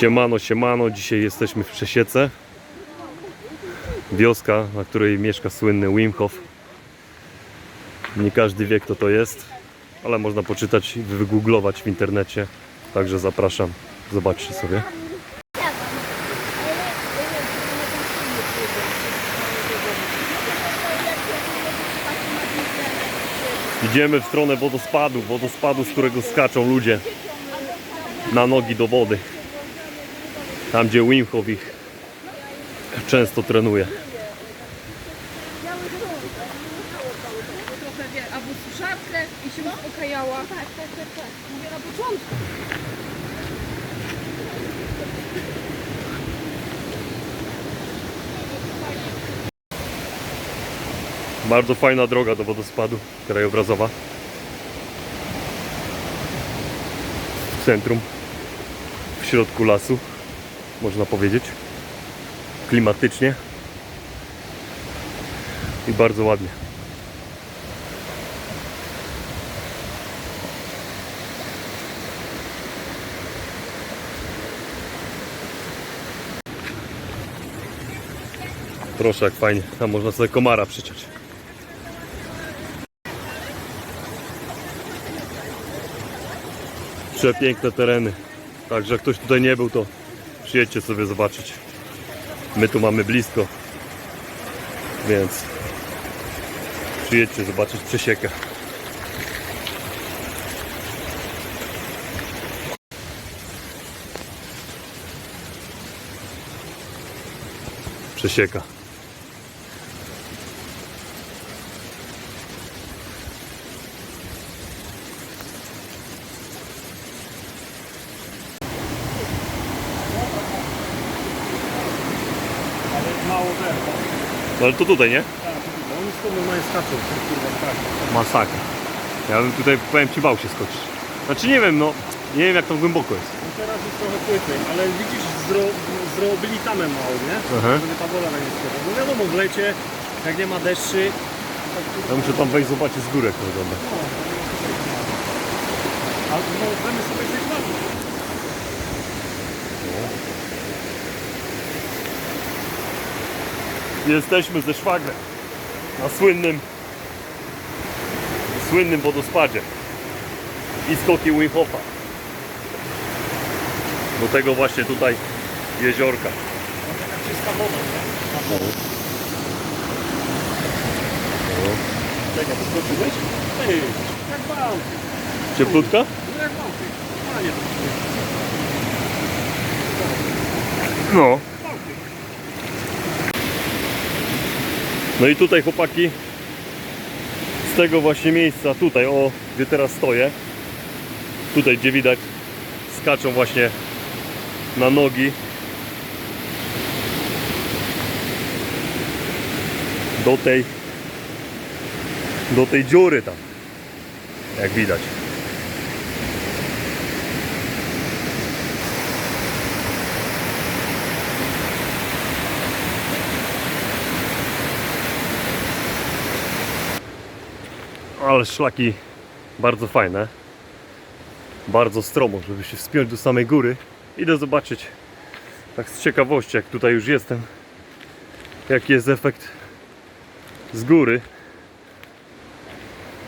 Siemano, siemano, dzisiaj jesteśmy w Przesiece. Wioska, na której mieszka słynny Wim Hof. Nie każdy wie kto to jest, ale można poczytać i wygooglować w internecie. Także zapraszam, zobaczcie sobie. Idziemy w stronę wodospadu, wodospadu, z którego skaczą ludzie na nogi do wody. Tam gdzie Wim Hof ich często trenuje. albo i się tak, tak, tak. Mówię na początku. Bardzo fajna droga do wodospadu krajobrazowa. W centrum, w środku lasu, można powiedzieć. Klimatycznie i bardzo ładnie. Proszę, jak fajnie. Tam można sobie komara przyczeć. Przepiękne tereny. Także jak ktoś tutaj nie był, to przyjedźcie sobie zobaczyć. My tu mamy blisko. Więc przyjedźcie zobaczyć przesiekę. Przesieka. No ale to tutaj, nie? Oni z normalnie skaczą, kurwa, tak. Masakra. Ja bym tutaj, powiem Ci, bał się skoczyć. Znaczy nie wiem, no, nie wiem jak to głęboko jest. No teraz jest trochę płytej, ale widzisz, zro, zrobili tamę mało, nie? Aha. Żeby ta woda nie schodzi. No wiadomo, w lecie, jak nie ma deszczy, tak Ja muszę tam wejść zobaczyć z góry jak to wygląda. a no, możemy sobie bawić. Jesteśmy ze szwagrem na słynnym słynnym wodospadzie i skoki Wim Hofa. Do tego właśnie tutaj jeziorka. Cieplutka? No. Panie, to No. No i tutaj chłopaki z tego właśnie miejsca, tutaj o, gdzie teraz stoję, tutaj gdzie widać, skaczą właśnie na nogi do tej do tej dziury tam, jak widać. Ale szlaki bardzo fajne. Bardzo stromo, żeby się wspiąć do samej góry. Idę zobaczyć, tak z ciekawości, jak tutaj już jestem, jaki jest efekt z góry.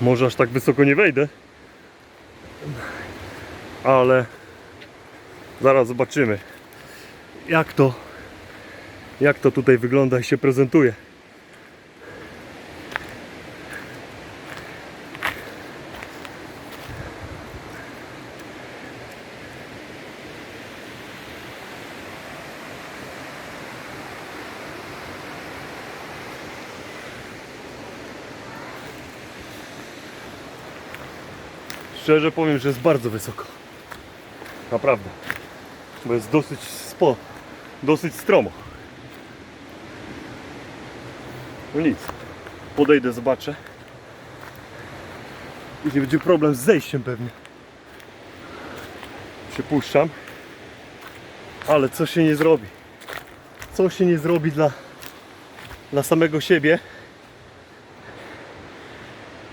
Może aż tak wysoko nie wejdę, ale zaraz zobaczymy, jak to, jak to tutaj wygląda i się prezentuje. Szczerze powiem, że jest bardzo wysoko. Naprawdę. Bo jest dosyć spo, dosyć stromo. No nic. Podejdę, zobaczę. Później będzie problem z zejściem pewnie. Przypuszczam. Ale co się nie zrobi? Co się nie zrobi dla, dla samego siebie?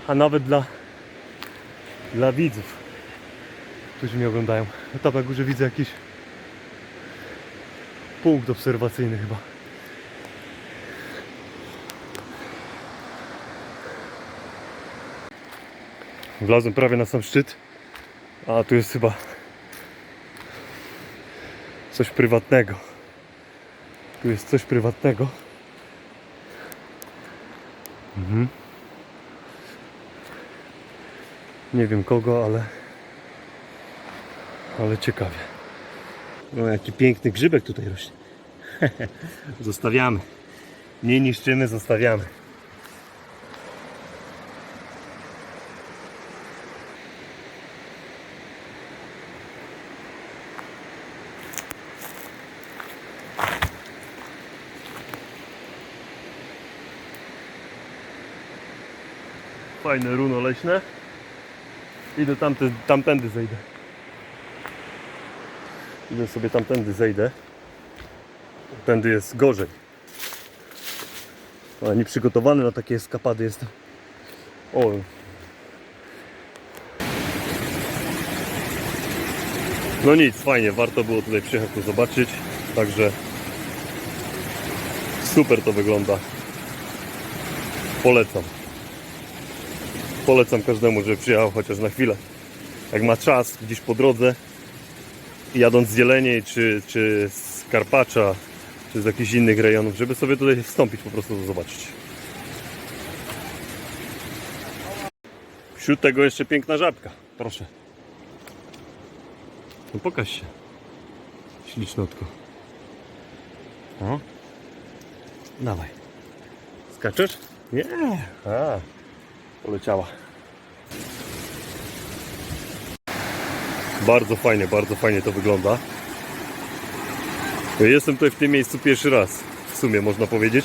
A nawet dla dla widzów, którzy mnie oglądają. No tam na górze widzę jakieś punkt obserwacyjny chyba. Wlazłem prawie na sam szczyt, a tu jest chyba coś prywatnego. Tu jest coś prywatnego. Mhm. Nie wiem kogo, ale ale ciekawie. No jaki piękny grzybek tutaj rośnie. zostawiamy. Nie niszczymy, zostawiamy. Fajne runo leśne. Idę tamty, tamtędy zejdę. Idę sobie tamtędy zejdę. Tędy jest gorzej. Ale nie przygotowany na takie eskapady jestem. O. No nic, fajnie, warto było tutaj przyjechać to zobaczyć. Także super to wygląda. Polecam. Polecam każdemu, żeby przyjechał chociaż na chwilę. Jak ma czas gdzieś po drodze, jadąc z Jeleniej, czy, czy z Karpacza, czy z jakichś innych rejonów, żeby sobie tutaj wstąpić po prostu to zobaczyć. Wśród tego jeszcze piękna żabka. Proszę. No pokaż się. Ślicznotko. O. Dawaj. Skaczesz? Nie. A. Poleciała. Bardzo fajnie, bardzo fajnie to wygląda. Jestem tutaj w tym miejscu pierwszy raz, w sumie można powiedzieć.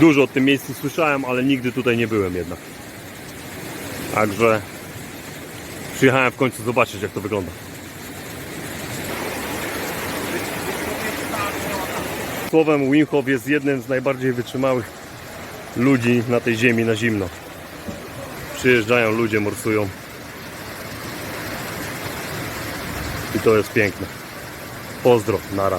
Dużo o tym miejscu słyszałem, ale nigdy tutaj nie byłem jednak. Także przyjechałem w końcu zobaczyć jak to wygląda. Słowem Wim Hof jest jednym z najbardziej wytrzymałych ludzi na tej ziemi na zimno. Przyjeżdżają ludzie, morsują. I to jest piękne. Pozdro, nara.